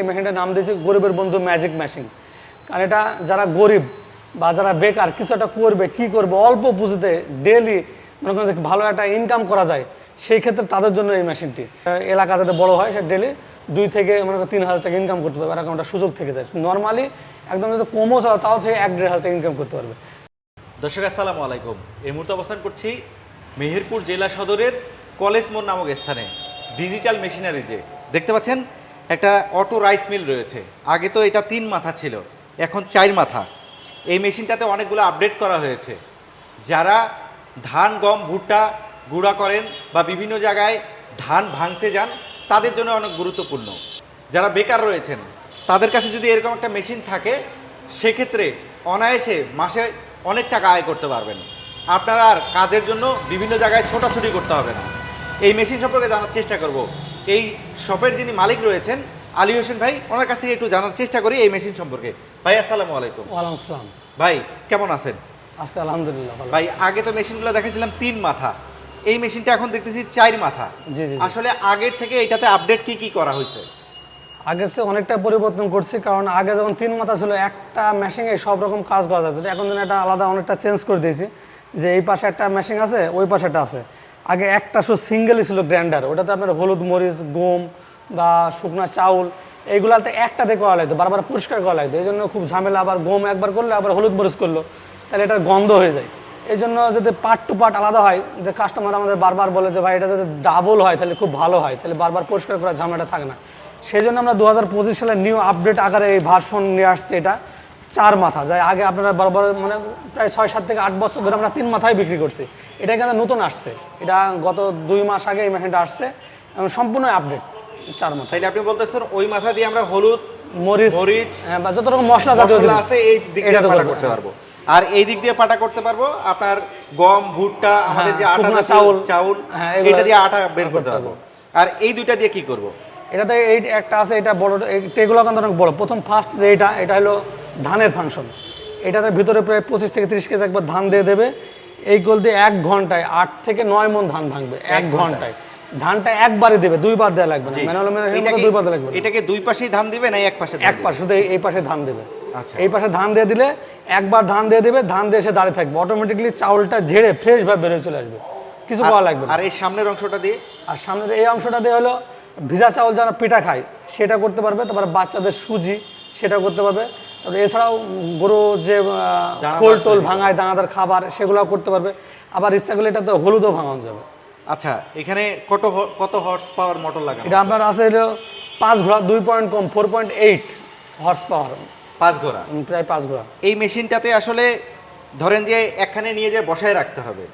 এই মেশিনটার নাম দিয়েছি গরিবের বন্ধু ম্যাজিক মেশিন কারণ এটা যারা গরিব বা যারা বেকার কিছু একটা করবে, কি করবে, অল্প পুঁজিতে ডেলি মনে করেন যে ভালো একটা ইনকাম করা যায়, সেই ক্ষেত্রে তাদের জন্য এই মেশিনটি এলাকা যাতে বড় হয়, সে ডেলি দুই থেকে মনে করেন তিন হাজার টাকা ইনকাম করতে পারবে এরকম একটা সুযোগ থেকে যায়। নর্মালি একদম যদি কমও চাও, তাও সে এক দেড় হাজার টাকা ইনকাম করতে পারবে। দর্শক, আসসালামু আলাইকুম। এই মুহূর্তে অবস্থান করছি মেহেরপুর জেলা সদরের কলেজ মোড় নামক স্থানে ডিজিটাল মেশিনারিজে দেখতে পাচ্ছেন একটা অটো রাইস মিল রয়েছে। আগে তো এটা তিন মাথা ছিল, এখন চার মাথা। এই মেশিনটাতে অনেকগুলো আপডেট করা হয়েছে। যারা ধান, গম, ভুট্টা গুঁড়া করেন বা বিভিন্ন জায়গায় ধান ভাঙতে যান, তাদের জন্য অনেক গুরুত্বপূর্ণ। যারা বেকার রয়েছেন, তাদের কাছে যদি এরকম একটা মেশিন থাকে, সেক্ষেত্রে অনায়াসে মাসে অনেক টাকা আয় করতে পারবেন। আপনারা আর কাজের জন্য বিভিন্ন জায়গায় ছোটাছুটি করতে হবে না। এই মেশিন সম্পর্কে জানার চেষ্টা করব। এই শপের যিনি মালিক রয়েছেন আলী হোসেন ভাই ওনার কাছ থেকে একটু জানার চেষ্টা করি এই মেশিন সম্পর্কে। ভাই আসসালামু আলাইকুম। ওয়ালাইকুম আসসালাম। ভাই কেমন আছেন? আচ্ছা আলহামদুলিল্লাহ ভাই আগে তো মেশিনগুলো দেখেছিলাম তিন মাথা। এই মেশিনটা এখন দেখতেছি চার মাথা। জি, জি। আসলে আগের থেকে এটাতে আপডেট কি কি করা হয়েছে? আগে সে অনেকটা পরিবর্তন করছি কারণ আগে যখন তিন মাথা ছিল একটা মেশিনে সব রকম কাজ করা যেত। এখন যেন একটা আলাদা অনেকটা চেঞ্জ করে দিয়েছি যে এই পাশে একটা মেশিন আছে ওই পাশে একটা আছে। আগে একটা শুধু সিঙ্গেলই ছিল গ্র্যান্ডার, ওটাতে আপনার হলুদ মরিচ, গম বা শুকনা চাউল, এইগুলাতে একটাতে করা লাগতো, বারবার পরিষ্কার করা লাগতো এই জন্য খুব ঝামেলা, আবার গম একবার করলে আবার হলুদ মরিচ করল, তাহলে এটা গন্ধ হয়ে যায়। এই জন্য যদি পার্ট টু পার্ট আলাদা হয়, যে কাস্টমার আমাদের বারবার বলে যে, ভাই, এটা যদি ডাবল হয়, তাহলে খুব ভালো হয়, তাহলে বারবার পরিষ্কার করার ঝামেলাটা থাকে না। সেই জন্য আমরা দু হাজার পঁচিশ সালে নিউ আপডেট আকারে এই ভার্সন নিয়ে আসছে এটা। চার মাথা। যায় আগে আপনারা বরাবর মানে প্রায় ছয় সাত থেকে আট বছর ধরে আমরা তিন মাথায় বিক্রি করছি। এটা কিন্তু নতুন আসছে। এটা গত দুই মাস আগে এই মেশিনটা আসছে। এবং সম্পূর্ণ আপডেট চার মাথা। তাইলে আপনি বলতেছেন ওই মাথা দিয়ে আমরা হলুদ মরিচ মরিচ, হ্যাঁ, বা যত রকম মশলা জাতীয় আছে এই দিক দিয়ে পাটা করতে পারব। আর এই দিক দিয়ে পাটা করতে পারব আপনার গম ভুট্টা আমাদের যে হ্যাঁ, আটা চাউল, চাউল হ্যাঁ, এটা দিয়ে আটা বের করতে করতে পারব। আর এই দুইটা দিয়ে কি করব? এটাতে এই একটা আছে এটা বড় এগুলো কিন্তু অনেক বড়। প্রথম ফার্স্ট যে এটা এটা হলো ধানের ফাংশন। এটাতে ভিতরে প্রায় পঁচিশ থেকে তিরিশ কেজি একবার ধান দিয়ে দেবে। এই গোল দিয়ে এক ঘন্টায় আট থেকে নয় মন ধান ভাঙবে এক ঘন্টায়। ধানটা একবারে দেবে দুইবার দেওয়া লাগবে না। ম্যানুয়াল এটা কি- দুইবার দেওয়া লাগবে এটাকে দুই পাশেই ধান দিবে না এক পাশে এক পাশে শুধু এই- এই পাশে ধান দেবে। আচ্ছা। এই পাশে ধান দিয়ে দিলে একবার ধান দিয়ে দেবে ধান দিয়ে এসে দাঁড়িয়ে থাকবে। অটোমেটিকলি চাউলটা ঝেড়ে ফ্রেশ ভাবে বেরোয় চলে আসবে। কিছু করা লাগবে আর এই সামনের অংশটা দিয়ে? আর সামনের এই অংশটা দিয়ে হলো ভিজা চাউল যারা পিঠা খায় সেটা করতে পারবে। তারপরে বাচ্চাদের সুজি সেটা করতে পারবে। তারপরে এছাড়াও গরু যে খোল টোল ভাঙায় দানাদার খাবার সেগুলোও করতে পারবে। আবার ইচ্ছা করলে এটাতে হলুদও ভাঙানো যাবে। আচ্ছা এখানে কত কত হর্স পাওয়ার মোটর লাগানো এটা আপনার আছে হলো পাঁচ ঘোড়া দুই পয়েন্ট কম four point eight horse power পাঁচ ঘোড়া? প্রায় পাঁচ ঘোড়া। এই মেশিনটাতে আসলে ধরেন যে একখানে নিয়ে যে বসায় রাখতে হবে।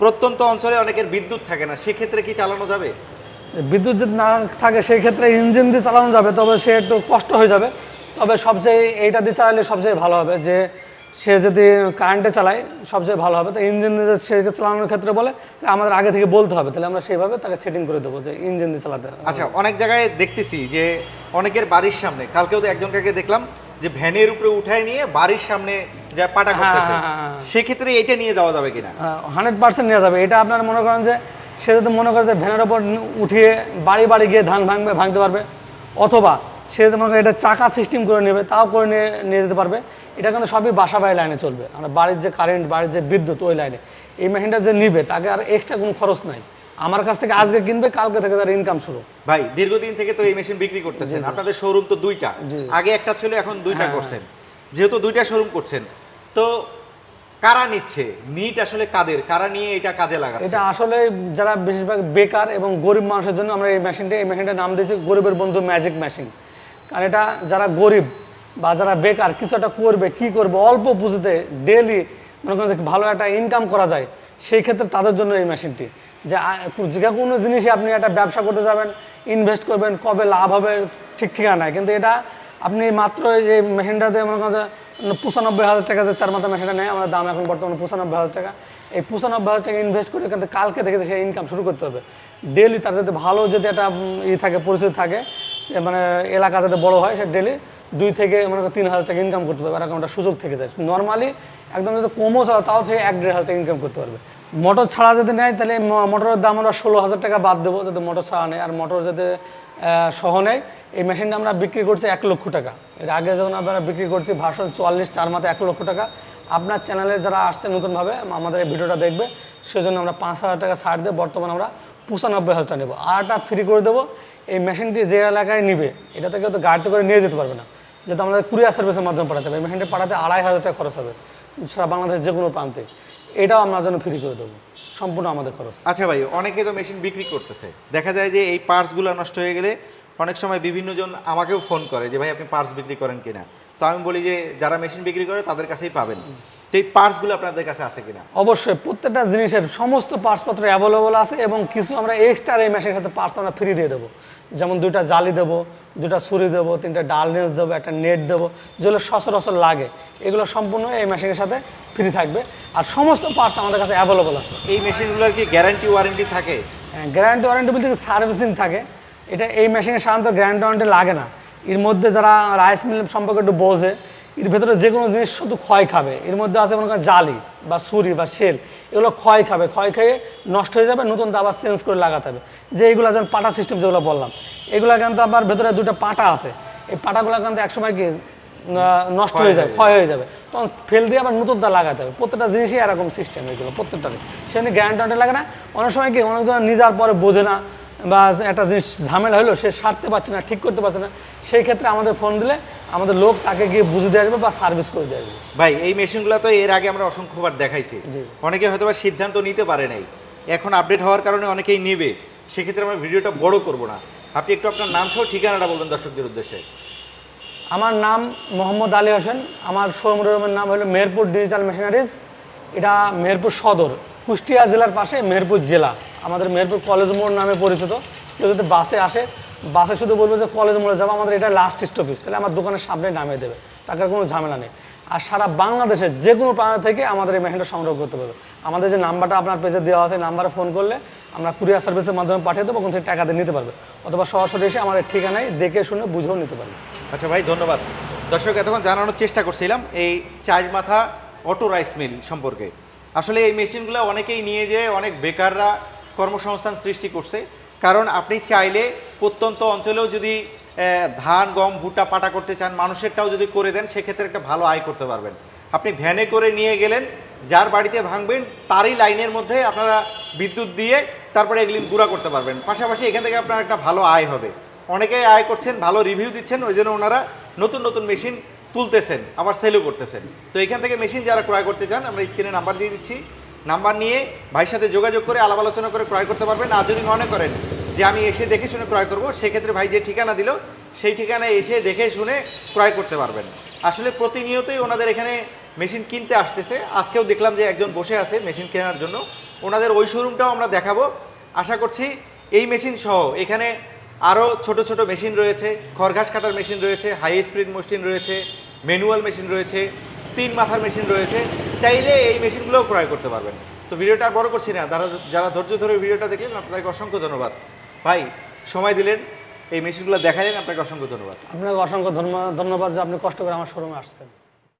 প্রত্যন্ত অঞ্চলে অনেকের বিদ্যুৎ থাকে না সেক্ষেত্রে কি চালানো যাবে? বিদ্যুৎ যদি না থাকে সেই ক্ষেত্রে ইঞ্জিন দিয়ে চালানো যাবে তবে সে একটু কষ্ট হয়ে যাবে। তবে সবচেয়ে এইটা দিয়ে চালালে সবচেয়ে ভালো হবে যে সে যদি কারেন্টে চালায় সবচেয়ে ভালো হবে। তো ইঞ্জিন দিয়ে সে চালানোর ক্ষেত্রে বলে আমাদের আগে থেকে বলতে হবে। তাহলে আমরা সেইভাবে তাকে সেটিং করে দেবো যে ইঞ্জিন দিয়ে চালাতে আচ্ছা অনেক জায়গায় দেখতেছি যে অনেকের বাড়ির সামনে কালকেও তো একজন কাকে দেখলাম যে ভ্যানের উপরে উঠায় নিয়ে বাড়ির সামনে যা পাটা হ্যাঁ, করতেছে। হ্যাঁ, হ্যাঁ, হ্যাঁ। সেক্ষেত্রে এটা নিয়ে যাওয়া যাবে কিনা? হান্ড্রেড পার্সেন্ট নেওয়া যাবে। এটা আপনার মনে করেন যে সে যদি মনে করে যে ভ্যানের ওপর উঠিয়ে বাড়ি বাড়ি গিয়ে ধান ভাঙবে ভাঙতে পারবে অথবা সে মনে এটা চাকা সিস্টেম করে নেবে তাও করে নিয়ে নিয়ে যেতে পারবে। এটা কিন্তু সবই বাসা বাড়ি লাইনে চলবে। আমরা বাড়ির যে কারেন্ট বাড়ির যে বিদ্যুৎ ওই লাইনে এই মেশিনটা যে নিবে তাকে আর এক্সট্রা কোনো খরচ নাই। আমার কাছ থেকে আজকে কিনবে কালকে থেকে তার ইনকাম শুরু। ভাই দীর্ঘদিন থেকে তো এই মেশিন বিক্রি করতেছেন। আপনাদের শোরুম তো দুইটা। আগে একটা ছিল এখন দুইটা হ্যাঁ, করছেন। যেহেতু দুইটা শোরুম করছেন তো কারা নিচ্ছে? নিট আসলে কাদের? কারা নিয়ে এটা কাজে লাগা এটা আসলে যারা বেশিরভাগ বেকার এবং গরিব মানুষের জন্য আমরা এই মেশিনটা এই মেশিনটার নাম দিয়েছি গরিবের বন্ধু ম্যাজিক মেশিন কারণ এটা যারা গরিব বা যারা বেকার কিছু একটা করবে, কি করবে, অল্প পুঁজিতে ডেলি মনে করেন যে ভালো একটা ইনকাম করা যায়, সেই ক্ষেত্রে তাদের জন্য এই মেশিনটি যে যে কোনো জিনিসে আপনি একটা ব্যবসা করতে যাবেন ইনভেস্ট করবেন, কবে লাভ হবে ঠিক ঠিকানা নাই কিন্তু এটা আপনি মাত্র এই যে মেশিনটাতে মনে করেন যে পঁচানব্বই হাজার টাকা যে চার মাথা মেশিনটা নেয়, আমাদের দাম এখন বর্তমানে পঁচানব্বই হাজার টাকা। এই পঁচানব্বই হাজার টাকা ইনভেস্ট করে কিন্তু কালকে থেকে সে ইনকাম শুরু করতে হবে। ডেলি তার যাতে ভালো যদি একটা ই থাকে পরিস্থিতি থাকে মানে এলাকা যাতে বড় হয় সে ডেলি দুই থেকে মনে করো তিন হাজার টাকা ইনকাম করতে পারবে, এরকম একটা সুযোগ থেকে যায়। নর্মালি একদম যদি কমও চাও, তাও সে এক দেড় হাজার টাকা ইনকাম করতে পারবে। মোটর ছাড়া যদি নেয়, তাহলে মোটরের দাম আমরা ষোলো হাজার টাকা বাদ দেবো যাতে মোটর ছাড়া নেয়। আর মোটর যাতে সহ নেয়, এই মেশিনটা আমরা বিক্রি করছি এক লক্ষ টাকা। এর আগে যখন আমরা বিক্রি করছি ভার্সন চুয়াল্লিশ, চার মাথা এক লক্ষ টাকা। আপনার চ্যানেলে যারা আসছে নতুনভাবে, আমাদের এই ভিডিওটা দেখবে, সেজন্য আমরা পাঁচ হাজার টাকা ছাড় দিয়ে বর্তমানে আমরা পঁচানব্বই হাজার টাকা নেব। একটা ফ্রি করে দেবো, এই মেশিনটি যে এলাকায় নিবে এটা থেকে তো গাড়িতে করে নিয়ে যেতে পারবে না। যেহেতু আমাদের কুরিয়ার সার্ভিসের মাধ্যমে পাঠাতে হবে মেশিনটি পাঠাতে আড়াই হাজার টাকা খরচ হবে, সারা বাংলাদেশের যে কোনো প্রান্তে। এটাও আমরা জন্য ফ্রি করে দেবো, সম্পূর্ণ আমাদের খরচ। আচ্ছা ভাই, অনেকে তো মেশিন বিক্রি করতেছে। দেখা যায় যে এই পার্টসগুলো নষ্ট হয়ে গেলে অনেক সময় বিভিন্ন জন আমাকেও ফোন করে যে, ভাই, আপনি পার্টস বিক্রি করেন কিনা? তো আমি বলি যে, যারা মেশিন বিক্রি করে, তাদের কাছেই পাবেন। এই পার্টসগুলো আপনাদের কাছে আছে কিনা? অবশ্যই প্রত্যেকটা জিনিসের সমস্ত পার্টসপত্র অ্যাভেলেবল আছে এবং কিছু আমরা এক্সট্রা এই মেশিনের সাথে পার্টস আমরা ফ্রি দিয়ে দেবো। যেমন দুইটা জালি দেবো দুটা ছুরি দেবো তিনটা ডাল রেঞ্জ দেবো একটা নেট দেবো যেগুলো সচরাচর লাগে। এগুলো সম্পূর্ণ এই মেশিনের সাথে ফ্রি থাকবে। আর সমস্ত পার্টস আমাদের কাছে অ্যাভেলেবল আছে। এই মেশিনগুলোর কি গ্যারান্টি ওয়ারেন্টি থাকে? গ্যারান্টি ওয়ারেন্টি বলতে সার্ভিসিং থাকে। এটা এই মেশিনে সাধারণত গ্যারান্টি ওয়ারেন্টি লাগে না। এর মধ্যে যারা রাইস মিল সম্পর্কে একটু বোঝে এর ভেতরে যে কোনো জিনিস শুধু ক্ষয় খাবে। এর মধ্যে আছে মনে করেন জালি বা সুরি বা শেল এগুলো ক্ষয় খাবে। ক্ষয় খেয়ে নষ্ট হয়ে যাবে নতুন আবার চেঞ্জ করে লাগাতে হবে। যে এইগুলো যেমন পাটা সিস্টেম যেগুলো বললাম এগুলো কিন্তু আবার ভেতরে দুটো পাটা আছে। এই পাটাগুলো কিন্তু একসময় কি নষ্ট হয়ে যাবে ক্ষয় হয়ে যাবে। তখন ফেল দিয়ে আবার নতুন দা লাগাতে হবে। প্রত্যেকটা জিনিসই এরকম সিস্টেম এগুলো প্রত্যেকটারই। সেখানে গ্যারান্টি লাগে না। অনেক সময় কি অনেকজন নিজার পরে বোঝে না। বা একটা জিনিস ঝামেলা হলো সে সারতে পারছে না ঠিক করতে পারছে না সেই ক্ষেত্রে আমাদের ফোন দিলে আমাদের লোক তাকে গিয়ে বুঝে দিয়ে আসবে বা সার্ভিস করে দিয়ে আসবে। ভাই এই মেশিনগুলো তো এর আগে আমরা অসংখ্যবার দেখাইছি। অনেকে হয়তো বা সিদ্ধান্ত নিতে পারে নাই। এখন আপডেট হওয়ার কারণে অনেকেই নেবে। সেক্ষেত্রে আমরা ভিডিওটা বড় করব না। আপনি একটু আপনার নাম সহ ঠিকানাটা বলবেন দর্শকদের উদ্দেশ্যে। আমার নাম মোহাম্মদ আলী হোসেন। আমার শোরুমের নাম হলো মেহেরপুর ডিজিটাল মেশিনারিজ এটা মেহেরপুর সদর। কুষ্টিয়া জেলার পাশে মেহেরপুর জেলা। আমাদের মেহেরপুর কলেজ মোড় নামে পরিচিত। কেউ যদি বাসে আসে, বাসে শুধু বলব যে কলেজ মোড়ে যাব, আমাদের এটা লাস্ট স্টপেজ তাহলে আমার দোকানের সামনে নামিয়ে দেবে। তাকে কোনো ঝামেলা নেই। আর সারা বাংলাদেশের যে কোনো প্রান্ত থেকে আমাদের এই মেশিনটা সংগ্রহ করতে পারবে। আমাদের যে নাম্বারটা আপনার পেজে দেওয়া আছে, নাম্বারে ফোন করলে আমরা কুরিয়ার সার্ভিসের মাধ্যমে পাঠিয়ে দেবো, ওখান থেকে টাকা দিয়ে নিতে পারবে। অথবা সরাসরি এসে এই ঠিকানায় দেখে শুনে বুঝেও নিতে পারবে। আচ্ছা ভাই, ধন্যবাদ। দর্শক, এতক্ষণ জানানোর চেষ্টা করছিলাম এই চার মাথা অটো রাইস মিল সম্পর্কে। আসলে এই মেশিনগুলো অনেকেই নিয়ে যেয়ে অনেক বেকাররা কর্মসংস্থান সৃষ্টি করছে। কারণ আপনি চাইলে প্রত্যন্ত অঞ্চলেও যদি ধান, গম, ভুট্টা পাটা করতে চান, মানুষেরটাও যদি করে দেন, সেক্ষেত্রে একটা ভালো আয় করতে পারবেন। আপনি ভ্যানে করে নিয়ে গেলেন, যার বাড়িতে ভাঙবেন, তারই লাইনের মধ্যে আপনারা বিদ্যুৎ দিয়ে তারপরে এগুলি গুঁড়া করতে পারবেন। পাশাপাশি এখান থেকে আপনার একটা ভালো আয় হবে। অনেকেই আয় করছেন, ভালো রিভিউ দিচ্ছেন, ওই জন্য ওনারা নতুন নতুন মেশিন তুলতেছেন আবার সেলও করতেছেন। তো এখান থেকে মেশিন যারা ক্রয় করতে চান, আমরা স্ক্রিনে নাম্বার দিয়ে দিচ্ছি। নাম্বার নিয়ে ভাইয়ের সাথে যোগাযোগ করে, আলাপ আলোচনা করে ক্রয় করতে পারবেন। আর যদি মনে করেন যে আমি এসে দেখে শুনে ক্রয় করব, সেক্ষেত্রে ভাই যে ঠিকানা দিল, সেই ঠিকানায় এসে দেখে শুনে ক্রয় করতে পারবেন। আসলে প্রতিনিয়তই ওনাদের এখানে মেশিন কিনতে আসতেছে। আজকেও দেখলাম যে একজন বসে আছে মেশিন কেনার জন্য। ওনাদের ওই শোরুমটাও আমরা দেখাবো। আশা করছি এই মেশিন সহ এখানে আরও ছোট ছোট মেশিন রয়েছে। খড়ঘাস কাটার মেশিন রয়েছে হাই স্পিড মেশিন রয়েছে ম্যানুয়াল মেশিন রয়েছে, তিন মাথার মেশিন রয়েছে, চাইলে এই মেশিনগুলোও ক্রয় করতে পারবেন। তো ভিডিওটা আর বড় করছি না, যারা যারা ধৈর্য ধরে ভিডিওটা দেখলেন, আপনাদেরকে অসংখ্য ধন্যবাদ। ভাই, সময় দিলেন, এই মেশিনগুলো দেখালেন, আপনাকে অসংখ্য ধন্যবাদ। আপনাকে অসংখ্য ধন্যবাদ ধন্যবাদ যে আপনি কষ্ট করে আমার শোরুমে আসছেন।